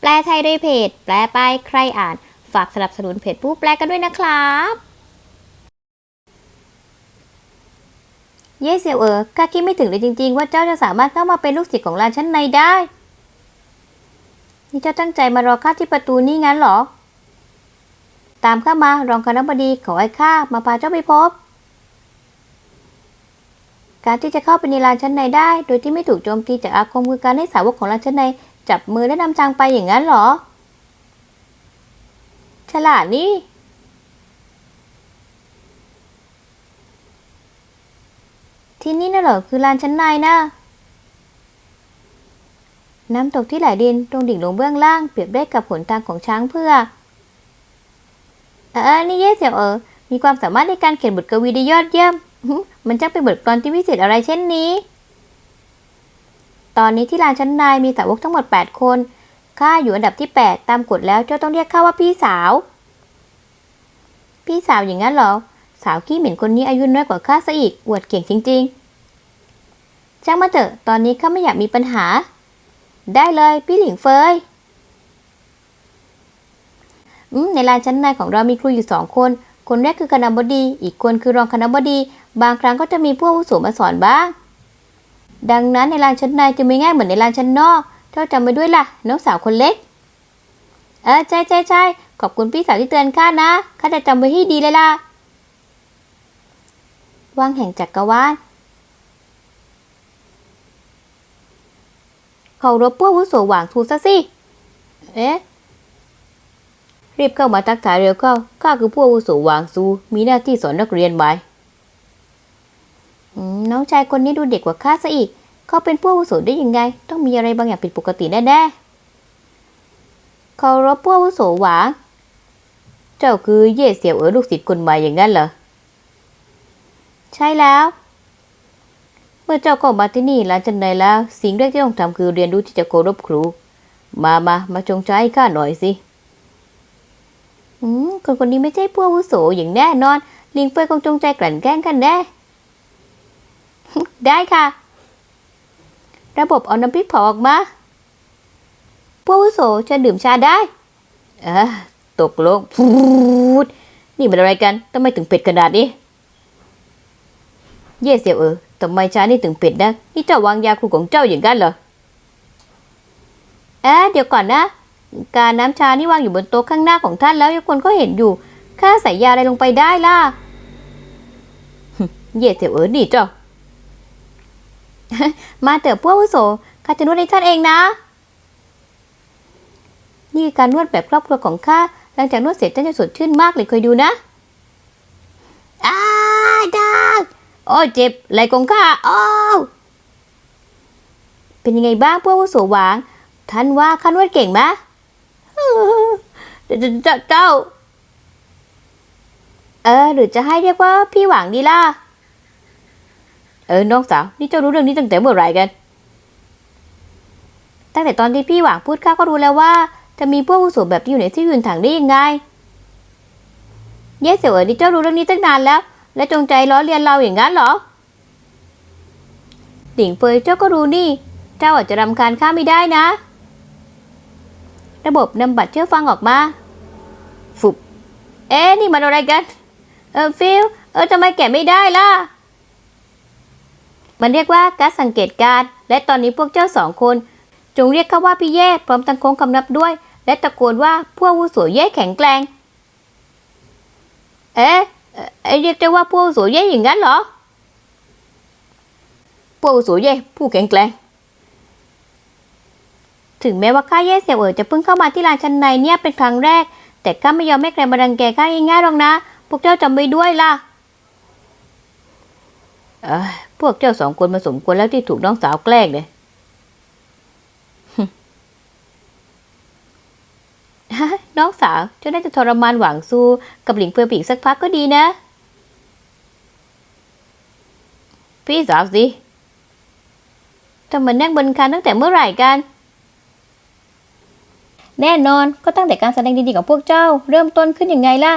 แปลไทยโดยเพจ แปลไปใครอ่าน ฝากสนับสนุนเพจผู้แปลกันด้วยนะครับ เย่เซียวเอ๋อข้าคิดไม่ถึงเลยจริง ๆ ว่าเจ้าจะสามารถเข้ามาเป็นลูกศิษย์ของร้านชั้นในได้ นี่เจ้าตั้งใจมารอข้าที่ประตูนี่งั้นหรอ ตามข้ามารองคณบดีขอให้ข้ามาพาเจ้าไปพบ การที่จะเข้าไปในลานชั้นในได้ โดยที่ไม่ถูกโจมตีจากอาคมคือการให้สาวกของลานชั้นใน จับมือและนำทางไปอย่างนั้นเหรอ ฉลาดนี่ ที่นี่น่ะเหรอคือลานชั้นในนะ น้ำตกที่ไหลดินตรงดิ่งลงเบื้องล่างเปรียบได้กับหนทางของช้างเพื่อเออนี่เย่เสี่ยวเออ มีความสามารถในการเขียนบทกวีได้ยอดเยี่ยม มันจะเป็นบทกลอนที่วิเศษอะไรเช่นนี้ ตอนนี้ที่ลานชั้นในมีสาวกทั้งหมด 8 คน ข้าอยู่อันดับที่ 8 ตามกฎแล้วเจ้าต้องเรียกข้าว่าพี่สาว พี่สาวอย่างนั้นเหรอ สาวขี้เหม็นคนนี้อายุน้อยกว่าข้าซะอีกอวดเก่งจริงๆช่างมาเถอะตอนนี้ข้าไม่อยากมีปัญหา ได้เลยพี่หลิงเฟยในลานชั้นในของเรามีครูอยู่สองคน คนแรกคือคณบดี อีกคนคือรองคณบดี บางครั้งก็จะมีผู้อาวุโสมาสอนบ้าง ดังนั้นในลานชั้นในจะไม่ง่ายเหมือนในลานชั้นนอกเจ้าจำไว้ด้วยล่ะน้องสาวคนเล็ก เออใช่ใช่ใช่ขอบคุณพี่สาวที่เตือนข้านะข้าจะจำไว้ให้ดีเลยล่ะว่างแห่งจักรวาลเคารบพผู้อวุโสหว่างทูซะสิ เอ๊ะ รีบเข้ามาทักทายเร็วเข้า ข้าคือผู้อวุโสหว่างซู มีหน้าที่สอนนักเรียนไหมอืม น้องชายคนนี้ดูเด็กกว่าข้าซะอีก เขาเป็นผู้อาวุโสได้ยังไง ต้องมีอะไรบางอย่างผิดปกติแน่ๆเคารพผู้อาวุโสหวาเจ้าคือเย่เสี่ยวเอ๋อลูกศิษย์คนใหม่อย่างนั้นเหรอ ใช่แล้ว เมื่อเจ้าเข้ามาที่นี่หลังจากไหนแล้ว สิ่งแรกที่ต้องทำคือเรียนรู้ที่จะเคารพครู มามามาจงใจให้ข้าหน่อยสิอืมคนคนนี้ไม่ใช่ผู้อาวุโสอย่างแน่นอน ลิงเฟยคงจงใจกลั่นแกล้งกันแน่ ได้ค่ะ ระบบเอาน้ำพริกเผาออกมาผู้วุโสจะดื่มชาได้ เออตกลงพูดนี่มันอะไรกันทำไมถึงเผ็ดขนาดนี้ เย่เสียวเออทำไมชานี่ถึงเผ็ดนะนี่เจ้าวางยาครูของเจ้าอย่างนั้นเหรอเอ๊ะเดี๋ยวก่อนนะ การน้ำชานี่วางอยู่บนโต๊ะข้างหน้าของท่านแล้วทุกคนก็เห็นอยู่ข้าใส่ยาอะไรลงไปได้ล่ะ เย่เสียวเออนี่เจ้า มาเถอะพวกอาวุโสข้าจะนวดให้ท่านเองนะ นี่คือการนวดแบบครอบครัวของข้าหลังจากนวดเสร็จท่านจะสดชื่นมากเลยเคยดูนะอ้าดังโอ้เจ็บไหล่ของข้าอ้าวเป็นยังไงบ้างพวกอาวุโสหวาง ท่านว่าข้านวดเก่งไหมเจ้าเจ้าเออหรือจะให้เรียกว่าพี่หวังดีล่ะ เออ น้องสาว นี่เจ้ารู้เรื่องนี้ตั้งแต่เมื่อไหร่กัน ตั้งแต่ตอนที่พี่หวังพูดข้าก็รู้แล้วว่า จะมีพวกผู้สูงแบบที่อยู่ในที่ยืนถังได้ยังไง เย่เสี่ยวเอ๋ยนี่เจ้ารู้เรื่องนี้ตั้งนานแล้ว และจงใจล้อเลียนเราอย่างนั้นเหรอติ่งเฟยเจ้าก็รู้นี่ เจ้าอาจจะรำคาญข้าไม่ได้นะ ระบบนำบัตรเชื่อฟังออกมา ฟุบ เอ๊ะนี่มันอะไรกัน เออฟิล เออทำไมแกะไม่ได้ล่ะ มันเรียกว่าการสังเกตการณ์และตอนนี้พวกเจ้าสองคน จงเรียกเขาว่าพี่เย่พร้อมตั้งโค้งคำนับด้วย และตะโกนว่าพวกวุโสเย่แข็งแกร่งเอ๊ะเอ๊ะเรียกเจ้าว่าพวกวุโสเย่อย่างนั้นเหรอพวกวุโสเย่ผู้แข็งแกร่งถึงแม้ว่าข้าเย่เสี่ยวเอ๋อจะเพิ่งเข้ามาที่ลานชั้นในเนี่ยเป็นครั้งแรก แต่ข้าไม่ยอมให้ใครมารังแกข้าง่ายๆหรอกนะ พวกเจ้าจำไว้ด้วยล่ะ เอ้ยพวกเจ้าสองคนมาสมควรแล้วที่ถูกน้องสาวแกล้งเลยน้องสาวเจ้าน่าจะทรมานหวังซูกับหลิงเฟิร์นไปอีกสักพักก็ดีนะ พี่สาวสิจะมนั่งบนคานตั้งแต่เมื่อไหร่กัน แน่นอนก็ตั้งแต่การแสดงดีๆของพวกเจ้า เริ่มต้นขึ้นยังไงล่ะ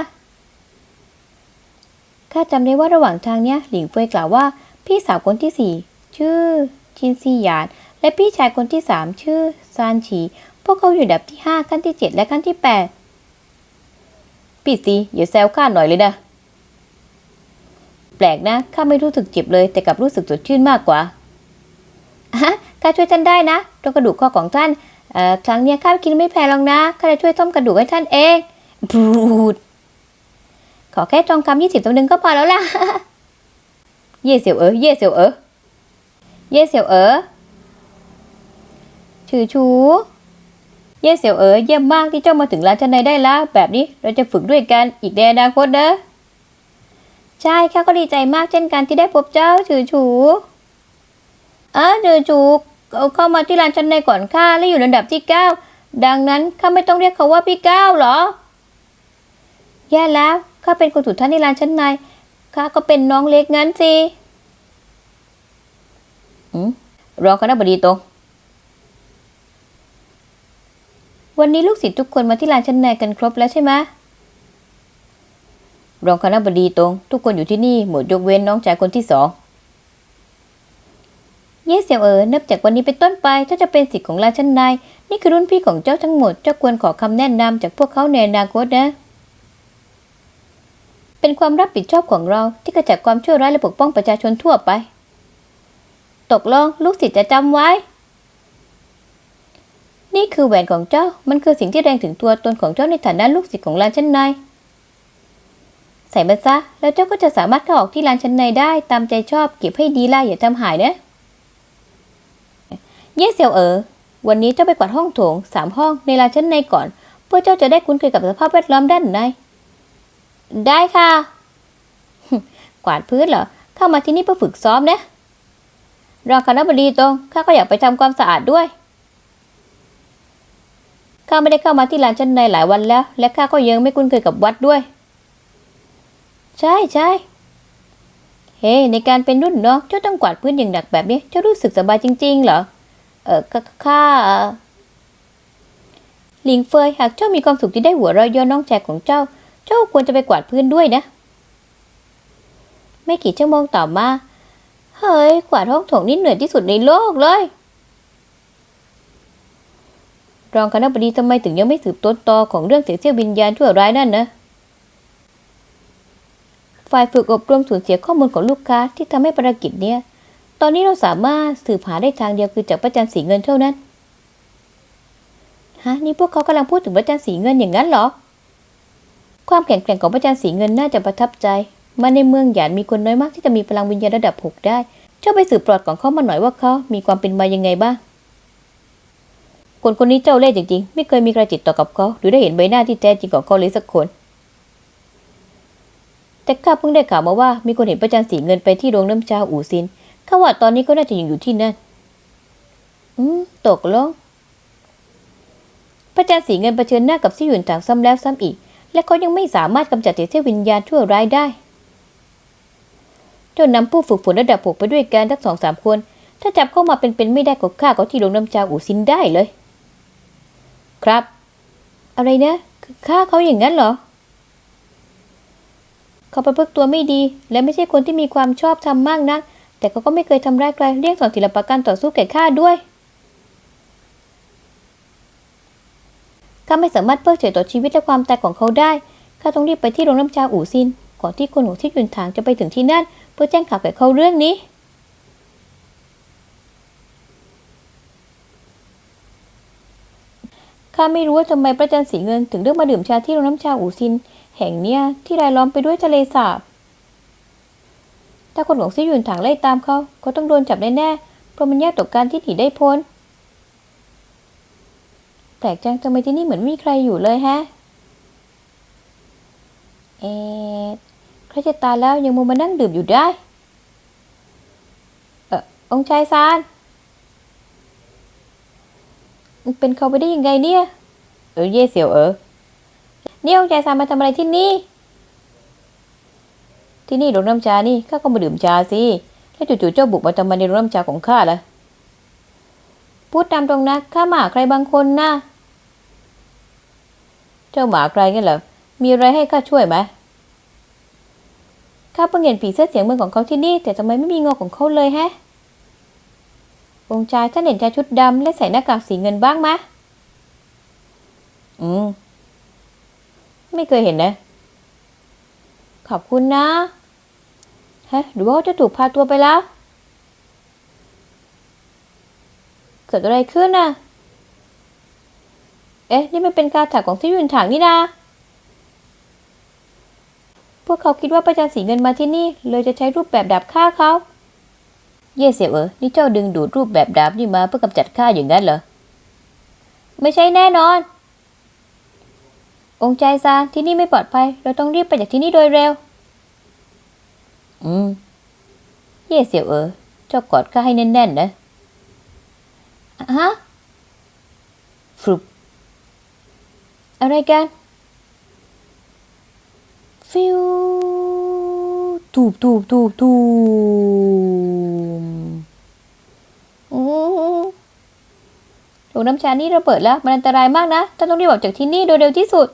ข้าจำได้ว่าระหว่างทางเนี้ยหลิงเฟยกล่าวว่า พี่สาวคนที่สี่ชื่อจินซีหยาน และพี่ชายคนที่สามชื่อซานฉีพวกเขาอยู่ดับที่ห้าขั้นที่เจ็ดและขั้นที่แปดพี่ซีอย่าแซวข้าหน่อยเลยนะแปลกนะข้าไม่รู้สึกเจ็บเลย แต่กลับรู้สึกสดชื่นมากกว่าฮะข้าช่วยท่านได้นะตรงกระดูกคอของท่านเอ่อครั้งเนี้ยข้ากินไม่แพงหรอกนะข้าจะช่วยต้มกระดูกให้ท่านเองบรูด ขอแค่ทองคำยี่สิบตัวหนึ่งก็พอแล้วล่ะ เย่เสี่ยวเอ๋อเย่เสี่ยวเอ๋อเย่เสี่ยวเอ๋อถือชูเย่เสี่ยวเอ๋อเยี่ยมมากที่เจ้ามาถึงร้านชั้นในได้แล้ว แบบนี้เราจะฝึกด้วยกันอีกในอนาคตนะใช่ข้าก็ดีใจมากเช่นกันที่ได้พบเจ้าถือชูเอะถือชูเข้ามาที่ร้านชั้นในก่อนข้าและอยู่ลำดับที่เก้าดังนั้นข้าไม่ต้องเรียกเขาว่าพี่เก้าหรอแย่แล้ว ข้าเป็นคนสุดท้ายในร้านชั้นในข้าก็เป็นน้องเล็กงั้นสิรองคณะบดีตรงวันนี้ลูกศิษย์ทุกคนมาที่ลานชั้นในกันครบแล้วใช่ไหมรองคณะบดีตรง ทุกคนอยู่ที่นี่หมดยกเว้นน้องชายคนที่สอง เย่เสี่ยวเอ๋อนับจากวันนี้เป็นต้นไปเจ้าจะเป็นศิษย์ของราชั้นในนี่คือรุ่นพี่ของเจ้าทั้งหมด เจ้าควรขอคำแนะนำจากพวกเขาในอนาคตนะ เป็นความรับผิดชอบของเราที่กระจัดความชั่วร้ายและปกป้องประชาชนทั่วไป ตกลงลูกศิษย์จะจำไว้ นี่คือแหวนของเจ้า มันคือสิ่งที่แรงถึงตัวตนของเจ้าในฐานะลูกศิษย์ของร้านชั้นใน ใส่มันซะ แล้วเจ้าก็จะสามารถเข้าออกที่ร้านชั้นในได้ ตามใจชอบเก็บให้ดีล่ะอย่าทำหายนะ เย่เซียวเอ๋อ วันนี้เจ้าไปกวาดห้องโถงสามห้องในร้านชั้นในก่อน เพื่อเจ้าจะได้คุ้นเคยกับสภาพแวดล้อมด้านใน ได้ค่ะ กวาดพื้นเหรอ เข้ามาที่นี่เพื่อฝึกซ้อมนะ รองคณะบดีตรง ข้าก็อยากไปทำความสะอาดด้วย ข้าไม่ได้เข้ามาที่ร้านชั้นในหลายวันแล้ว และข้าก็ยังไม่คุ้นเคยกับวัดด้วย ใช่ใช่เฮ้ในการเป็นรุ่นน้องเจ้าต้องกวาดพื้นอย่างหนักแบบนี้ เจ้ารู้สึกสบายจริง ๆ เหรอ เออข้าหลิงเฟยหากเจ้ามีความสุขที่ได้หัวเราะเย้อนน้องชายของเจ้า เจ้าควรจะไปกวาดพื้นด้วยนะ ไม่กี่ชั่วโมงต่อมา เฮ้ย กวาดห้องโถงนี่เหนื่อยที่สุดในโลกเลย รองคณะบดีทำไมถึงยังไม่สืบต้นตอของเรื่องเสียเสี้ยววิญญาณชั่วร้ายนั่นนะฝ่ายฝึกอบรมสูญเสียข้อมูลของลูกค้าที่ทำให้ภารกิจเนี้ยตอนนี้เราสามารถสืบหาได้ทางเดียวคือจากพระจันทร์สีเงินเท่านั้น ฮะ นี่พวกเขากำลังพูดถึงพระจันทร์สีเงินอย่างนั้นเหรอ ความแข็งแกร่งของพระจันทร์สีเงินน่าจะประทับใจ มาในเมืองหยานมีคนน้อยมากที่จะมีพลังวิญญาณระดับหกได้ เจ้าไปสืบปลอดของเขามาหน่อยว่าเขามีความเป็นมายังไงบ้าง คนคนนี้เจ้าเล่ห์จริงๆ ไม่เคยมีใครติดต่อกับเขาหรือได้เห็นใบหน้าที่แท้จริงของเขาเลยสักคน แต่ข้าเพิ่งได้ข่าวมาว่ามีคนเห็นพระจันทร์สีเงินไปที่โรงน้ำชาอู่ซินข้าว่าตอนนี้ก็น่าจะยังอยู่ที่นั่น อืม ตกลงพระจันทร์สีเงินเผชิญหน้ากับซี่หยุนถางซ้ำแล้วซ้ำอีก และเขายังไม่สามารถกำจัดเทพวิญญาณชั่วร้ายได้จนนำผู้ฝึกฝนระดับหกไปด้วยกันทั้งสองสามคน ถ้าจับเข้ามาเป็นๆไม่ได้ก็ฆ่าเขาที่โรงน้ำชาอู่ซินได้เลย ครับ อะไรนะฆ่าเขาอย่างนั้นเหรอ เขาประพฤติตัวไม่ดี และไม่ใช่คนที่มีความชอบธรรมมากนักแต่เขาก็ไม่เคยทำร้ายใครเรียกสอนศิลปะการต่อสู้แก่ข้าด้วย ข้าไม่สามารถเพิกเฉยต่อชีวิตและความตายของเขาได้ ข้าต้องรีบไปที่โรงน้ำชาอู่ซิน ก่อนที่คนของที่ยุนถางจะไปถึงที่นั่น เพื่อแจ้งข่าวแก่เขาเรื่องนี้ ข้าไม่รู้ว่าทำไมพระจันทร์สีเงินถึงเลือกมาดื่มชาที่โรงน้ำชาอู่ซิน แห่งเนี้ยที่รายล้อมไปด้วยทะเลสาบ ถ้าคนของซี่ยุนถางไล่ตามเขาเขาต้องโดนจับแน่ๆ เพราะมันยากต่อการที่หนีได้พ้น แปลกจังทำไมที่นี่เหมือนไม่มีใครอยู่เลยแฮะ เอ๊ะใครจะตายแล้วยังมูมานั่งดื่มอยู่ได้ เออองชายซานมันเป็นเขาไปได้ยังไงเนี่ย เออเย่เสียวเออนี่องชายซานมาทำอะไรที่นี่ ที่นี่โรงน้ำชานี่ข้าก็มาดื่มชาสิแล้วจู่ๆเจ้าบุกมาทำไมในโรงน้ำชาของข้าล่ะพูดตามตรงนะข้าหมาใครบางคนนะ เจ้าหมาใครกันเหรอ มีอะไรให้ข้าช่วยไหมข้าเพิ่งเห็นผีเสื้อเสียงเมืองของเขาที่นี่ แต่ทำไมไม่มีเงอของเขาเลยแฮะ องค์ชายท่านเห็นชายชุดดำและใส่หน้ากากสีเงินบ้างไหมอืม ไม่เคยเห็นนะ ขอบคุณนะฮะหรือว่าเขาจะถูกพาตัวไปแล้ว เกิดอะไรขึ้นน่ะ เอ๊ะ นี่มันเป็นการถักของที่ยืนถังนี่นาพวกเขาคิดว่าประจันสีเงินมาที่นี่ เลยจะใช้รูปแบบดาบฆ่าเขา เย่เสียเออนี่เจ้าดึงดูดรูปแบบดาบนี่มาเพื่อกำจัดข้าอย่างนั้นเหรอ ไม่ใช่แน่นอน องค์ใจซานที่นี่ไม่ปลอดภัย เราต้องรีบไปจากที่นี่โดยเร็ว อืม เย่เสี่ยวเออเจ้ากอดข้าให้แน่นๆนะฮะฟรุบ อะไรกันฟิวตูบตูบตูบตูมอืมโรงน้ำชานี่ระเบิดแล้ว มันอันตรายมากนะท่านต้องรีบออกจากที่นี่โดยเร็วที่สุด